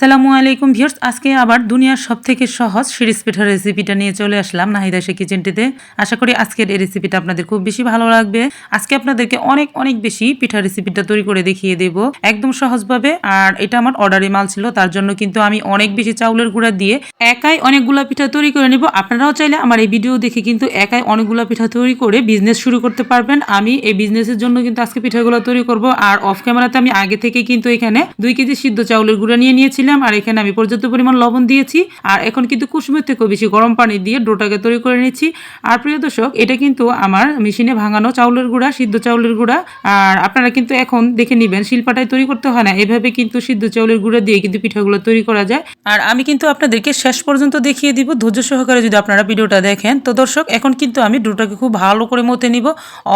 আসসালামু আলাইকুম ভিউয়ার্স, আজকে আবার দুনিয়ার সব থেকে সহজ সিরিজ পিঠার রেসিপিটা নিয়ে চলে আসলাম নাহিদা সে কিচেনটিতে আশা করি আজকের এই রেসিপিটা আপনাদের খুব বেশি ভালো লাগবে। আজকে আপনাদেরকে অনেক অনেক বেশি পিঠা রেসিপিটা তৈরি করে দেখিয়ে দেব। একদম সহজভাবে, আর এটা আমার অর্ডারি মাল ছিল, তার জন্য কিন্তু আমি অনেক বেশি চাউলের গুঁড়া দিয়ে একাই অনেকগুলা পিঠা তৈরি করে নিব। আপনারাও চাইলে আমার এই ভিডিও দেখে কিন্তু একাই অনেকগুলা পিঠা তৈরি করে বিজনেস শুরু করতে পারবেন। আমি এই বিজনেসের জন্য কিন্তু আজকে পিঠাগুলো তৈরি করব। আর অফ ক্যামেরাতে আমি আগে থেকে কিন্তু এখানে দুই কেজি সিদ্ধ চাউলের গুঁড়া নিয়ে নিয়েছিলাম। আর এখানে আমি পর্যাপ্ত পরিমাণ লবণ দিয়েছি, আর এখন কিন্তু কুসুমের থেকেও বেশি গরম পানি দিয়ে ডোটাকে তৈরি করে নিচ্ছি। আর প্রিয় দর্শক, এটা কিন্তু আমার মেশিনে ভাঙানো চাউলের গুঁড়া, সিদ্ধ চাউলের গুঁড়া, আর আপনারা কিন্তু এখন দেখে নেবেন, শিল্পাটায় তৈরি করতে হয় না, এভাবে কিন্তু সিদ্ধ চাউলের গুঁড়া দিয়ে কিন্তু পিঠাগুলো তৈরি করা যায়। আর আমি কিন্তু আপনাদেরকে শেষ পর্যন্ত দেখিয়ে দিব, ধৈর্য সহকারে যদি আপনারা ভিডিওটা দেখেন। তো দর্শক, এখন কিন্তু আমি ডোটাকে খুব ভালো করে মতে নিব।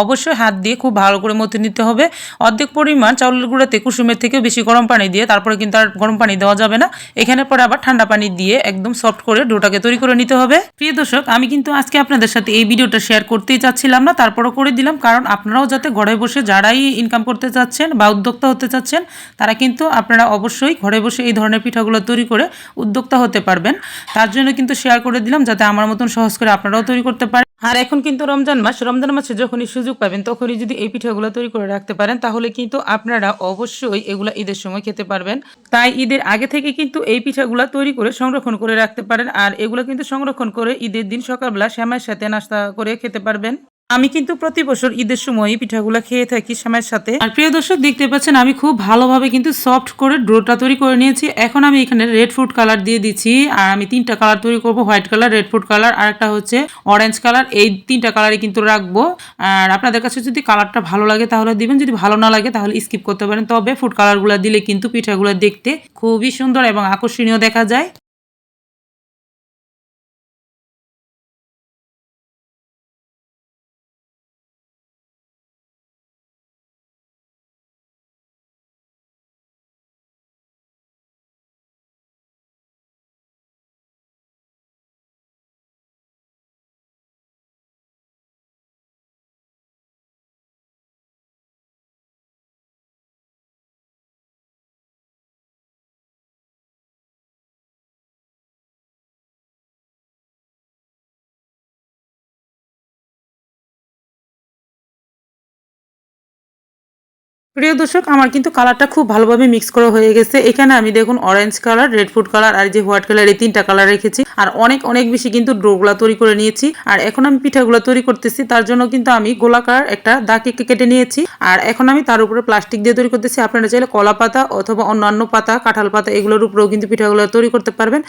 অবশ্যই হাত দিয়ে খুব ভালো করে মতে নিতে হবে। অর্ধেক পরিমাণ চাউলের গুঁড়াতে কুসুমের থেকেও বেশি গরম পানি দিয়ে, তারপরে কিন্তু আর গরম পানি দেওয়া যাবে না। এখানে পরে আবার ঠান্ডা পানি দিয়ে একদম সফট করে ডোটাকে তৈরি করে নিতে হবে। প্রিয় দর্শক, আমি কিন্তু আজকে আপনাদের সাথে এই ভিডিওটা শেয়ার করতেই চাচ্ছিলাম না, তারপরও করে দিলাম। কারণ আপনারাও যাতে ঘরে বসে যারাই ইনকাম করতে চাচ্ছেন বা উদ্যোক্তা হতে চাচ্ছেন, তারা কিন্তু আপনারা অবশ্যই ঘরে বসে এই ধরনের পিঠাগুলো তৈরি করে উদ্যোক্তা হতে পারবেন। তার জন্য কিন্তু শেয়ার করে দিলাম, যাতে আমার মতন সহজ করে আপনারাও তৈরি করতে পারেন। আর এখন কিন্তু রমজান মাস, রমজান মাসে যখনই সুযোগ পাবেন, তখনই যদি এই পিঠাগুলো তৈরি করে রাখতে পারেন, তাহলে কিন্তু আপনারা অবশ্যই এগুলো ঈদের সময় খেতে পারবেন। তাই ঈদের আগে থেকে কিন্তু এই পিঠাগুলো তৈরি করে সংরক্ষণ করে রাখতে পারেন, আর এগুলো কিন্তু সংরক্ষণ করে ঈদের দিন সকালবেলা শ্যামের সাথে নাস্তা করে খেতে পারবেন। আমি কিন্তু প্রতি বছর ঈদের সময় পিঠাগুলো খেয়ে থাকি সময়ের সাথে। আর প্রিয় দর্শক, দেখতে পাচ্ছেন, আমি খুব ভালোভাবে কিন্তু সফট করে ডোটা তৈরি করে নিয়েছি। এখন আমি এখানে রেড ফুড কালার দিয়ে দিচ্ছি। আর আমি তিনটা কালার তৈরি করব white colour red food colour আর একটা হচ্ছে অরেঞ্জ কালার এই তিনটা কালারই কিন্তু রাখব। আর আপনাদের কাছে যদি কালারটা ভালো লাগে তাহলে দিবেন, যদি ভালো না লাগে তাহলে স্কিপ করতে পারেন। তবে ফুড কালারগুলো দিলে কিন্তু পিঠাগুলো দেখতে খুবই সুন্দর এবং আকর্ষণীয় দেখা যায়। প্রিয় দর্শক, আমার কিন্তু কালারটা খুব ভালোভাবে মিক্স করা হয়ে গেছে। এখানে আমি দেখুন orange colour red food colour আর যে হোয়াইট কালার এই তিনটা কালার রেখেছি। আর অনেক অনেক বেশি কিন্তু ডোগুলা তৈরি করে নিয়েছি। আর এখন আমি পিঠাগুলো তৈরি করতেছি, তার জন্য কিন্তু আমি গোলাকার একটা দাগ কেটে নিয়েছি। আর এখন আমি তার উপরে প্লাস্টিক দিয়ে তৈরি করতেছি। আপনারা চাইলে কলা পাতা অথবা অন্যান্য পাতা, কাঁঠাল পাতা এগুলোর উপরেও কিন্তু পিঠাগুলো তৈরি করতে পারবেন।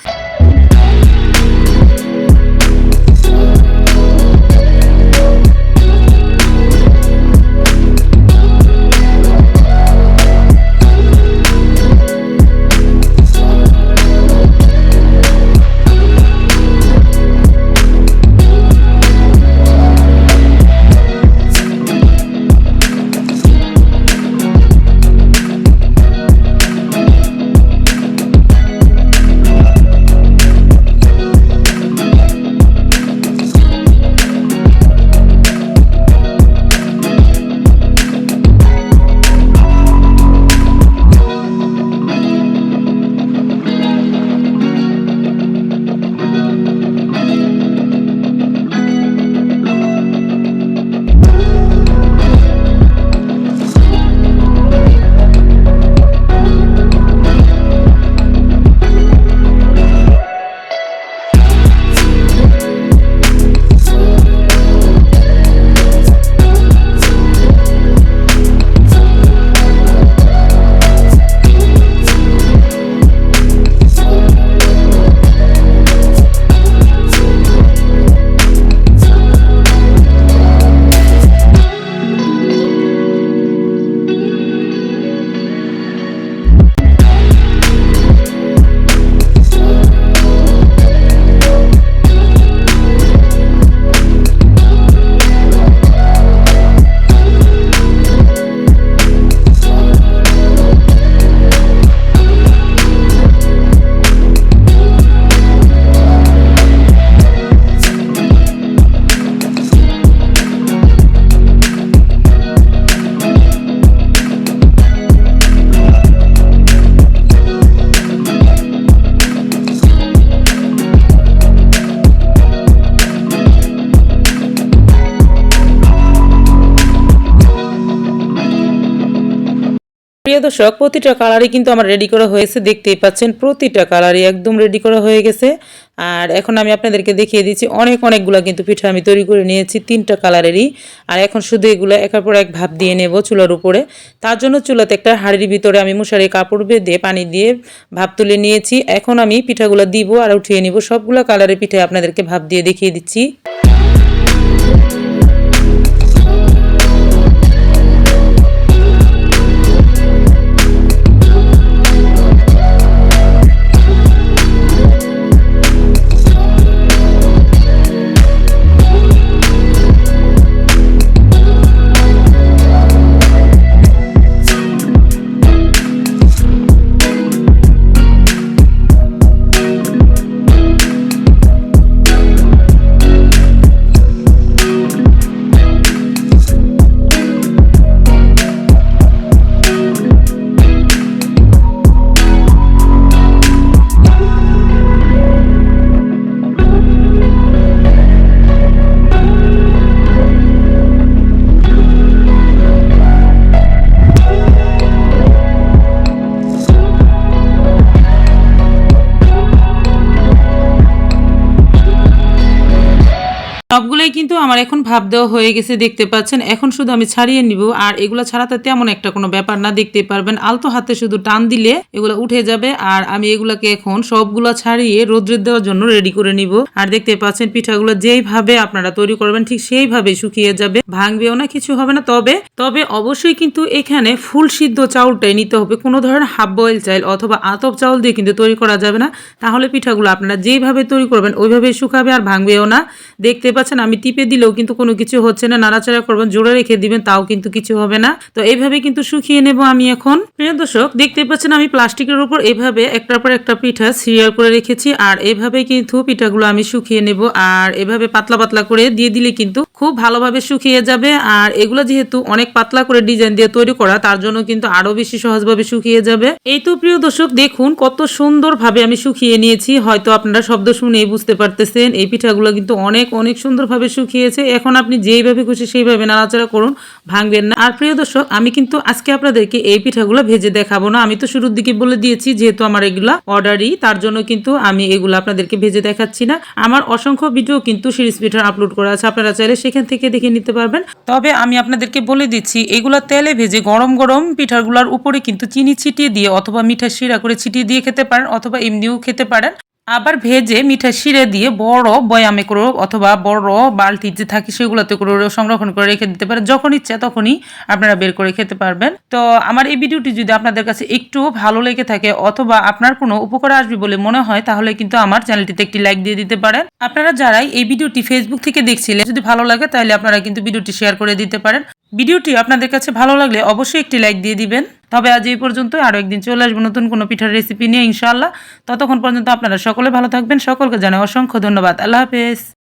প্রিয় দর্শক, প্রতিটা কালারই কিন্তু আমার রেডি করা হয়েছে। দেখতেই পাচ্ছেন, প্রতিটা কালারই একদম রেডি করা হয়ে গেছে। আর এখন আমি আপনাদেরকে দেখিয়ে দিচ্ছি, অনেক অনেকগুলো কিন্তু পিঠা আমি তৈরি করে নিয়েছি, তিনটা কালারেরই। আর এখন শুধু এগুলো একের পর এক ভাব দিয়ে নেব চুলার উপরে। তার জন্য চুলাতে একটা হাঁড়ির ভিতরে আমি মশারি, কাপড় বেঁধে পানি দিয়ে ভাব তুলে নিয়েছি। এখন আমি পিঠাগুলো দিব আর উঠিয়ে নিব। সবগুলো কালারের পিঠা আপনাদেরকে ভাব দিয়ে দেখিয়ে দিচ্ছি। সবগুলোই কিন্তু আমার এখন ভাব দেওয়া হয়ে গেছে, দেখতে পাচ্ছেন। এখন শুধু আমি ছাড়িয়ে নিব, আর এগুলো ছাড়াতে তেমন একটা কোনো ব্যাপার না, দেখতে পারবেন। আলতো হাতে শুধু টান দিলে এগুলো উঠে যাবে, আর আমি এগুলাকে এখন সবগুলো ছাড়িয়ে রোদ্রে দেওয়ার জন্য রেডি করে নিব। আর দেখতে পাচ্ছেন, পিঠাগুলো যেইভাবে আপনারা তৈরি করবেন, ঠিক সেইভাবে শুকিয়ে যাবে। ভাঙবেও না, কিছু হবে না, তবে তবে অবশ্যই কিন্তু এখানে ফুল সিদ্ধ চাউলটাই নিতে হবে। কোনো ধরনের হাফ বয়েল চাইল অথবা আতপ চাউল দিয়ে কিন্তু তৈরি করা যাবে না। তাহলে পিঠাগুলো আপনারা যেইভাবে তৈরি করবেন ওইভাবে শুকাবে আর ভাঙবেও না। দেখতে পাচ্ছেন, আমি টিপে দিলেও কিন্তু কোনো কিছু হচ্ছে না, নাড়াচাড়া করবেন, জোরে রেখে দিবেন, তাও কিন্তু কিছু হবে না। তো এইভাবে কিন্তু শুকিয়ে নেব আমি এখন। প্রিয় দর্শক, দেখতে পাচ্ছেন আমি প্লাস্টিকের উপর এইভাবে একটার পর একটা পিঠা সিরিয়াল করে রেখেছি, আর এইভাবে কিন্তু পিঠাগুলো আমি শুকিয়ে নেব, আর এভাবে পাতলা পাতলা করে দিয়ে দিলে কিন্তু খুব ভালোভাবে শুকিয়ে যাবে, আর এগুলো যেহেতু অনেক পাতলা করে ডিজাইন দিয়ে তৈরি করা, তার জন্য কিন্তু আরও বেশি সহজভাবে শুকিয়ে যাবে। এই তো প্রিয় দর্শক, দেখুন কত সুন্দরভাবে আমি শুকিয়ে নিয়েছি, হয়তো আপনারা শব্দ শুনেই বুঝতে পারতেছেন, এই পিঠাগুলো কিন্তু অনেক অনেক সুন্দরভাবে শুকিয়েছে, এখন আপনি যেইভাবে খুশি সেইভাবে নাড়াচাড়া করুন, ভাঙবেন না। আর প্রিয় দর্শক, আমি কিন্তু আজকে আপনাদেরকে এই পিঠাগুলো ভেজে দেখাবো না। আমি তো শুরুর দিকে বলে দিয়েছি, যেহেতু আমার এগুলা অর্ডারই, তার জন্য কিন্তু আমি এগুলো আপনাদেরকে ভেজে দেখাচ্ছি না। আমার অসংখ্য ভিডিও কিন্তু সিরিজ পিঠার আপলোড করা আছে, আপনারা চাইলে সেখান থেকে দেখে নিতে পারবেন। তবে আমি আপনাদেরকে বলে দিচ্ছি, এগুলো তেলে ভেজে গরম গরম পিঠাগুলোর উপরে কিন্তু চিনি ছিটিয়ে দিয়ে অথবা মিঠা শিরা করে ছিটিয়ে দিয়ে খেতে পারেন, অথবা এমনিও খেতে পারেন। আবার ভেজে মিঠা শিরে দিয়ে বড় বয়ামে করে অথবা বড় বালতি যে থাকে সেগুলোতে করে সংরক্ষণ করে রেখে দিতে পারেন যখন ইচ্ছা তখনই আপনারা বের করে খেতে পারবেন। তো আমার এই ভিডিওটি যদি আপনাদের কাছে একটু ভালো লেগে থাকে অথবা আপনার কোনো উপকার আসবে বলে মনে হয়, তাহলে কিন্তু আমার চ্যানেলটিতে একটি লাইক দিয়ে দিতে পারেন। আপনারা যারাই এই ভিডিওটি ফেসবুক থেকে দেখছিলেন, যদি ভালো লাগে তাহলে আপনারা কিন্তু ভিডিওটি শেয়ার করে দিতে পারেন। ভিডিওটি আপনাদের কাছে ভালো লাগলে অবশ্যই একটি লাইক দিয়ে দিবেন। তবে আজ এই পর্যন্ত আরও একদিন চলে আসব নতুন কোনো পিঠার রেসিপি নিয়ে, ইনশাআল্লাহ। ততক্ষণ পর্যন্ত আপনারা সকলে ভালো থাকবেন। সকলকে জানাই অসংখ্য ধন্যবাদ। আল্লাহ হাফেজ।